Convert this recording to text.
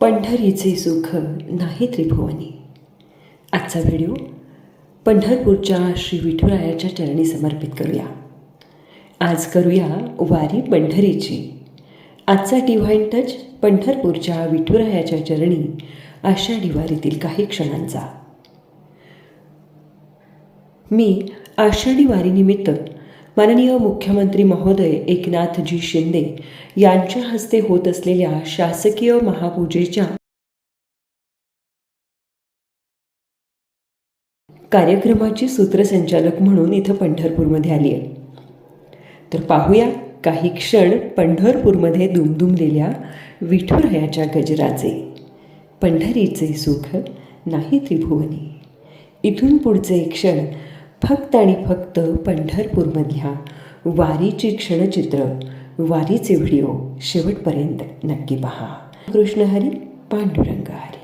पंढरीचे सुख नाही त्रिभुवनी. आजचा व्हिडिओ पंढरपूरच्या श्री विठुरायाच्या चरणी समर्पित करूया. आज करूया वारी पंढरीची. आजचा डिव्हाइन टच पंढरपूरच्या विठुरायाच्या चरणी आषाढी वारीतील काही क्षणांचा. मी आषाढी वारीनिमित्त माननीय मुख्यमंत्री महोदय एकनाथजी शिंदे यांच्या हस्ते होत असलेल्या शासकीय महापूजेच्या कार्यक्रमाची सूत्रसंचालक म्हणून इथं पंढरपूरमध्ये आली आहे. तर पाहूया काही क्षण पंढरपूरमध्ये दुमदुमलेल्या विठुरायाच्या गजराचे. पंढरीचे सुख नाही त्रिभुवनी. इथून पुढचे क्षण फक्त आणि फक्त पंढरपूरमधल्या वारीची क्षणचित्र वारीचे व्हिडिओ शेवटपर्यंत नक्की पहा. कृष्णहरी पांडुरंगहरी पांडुरंग हरी.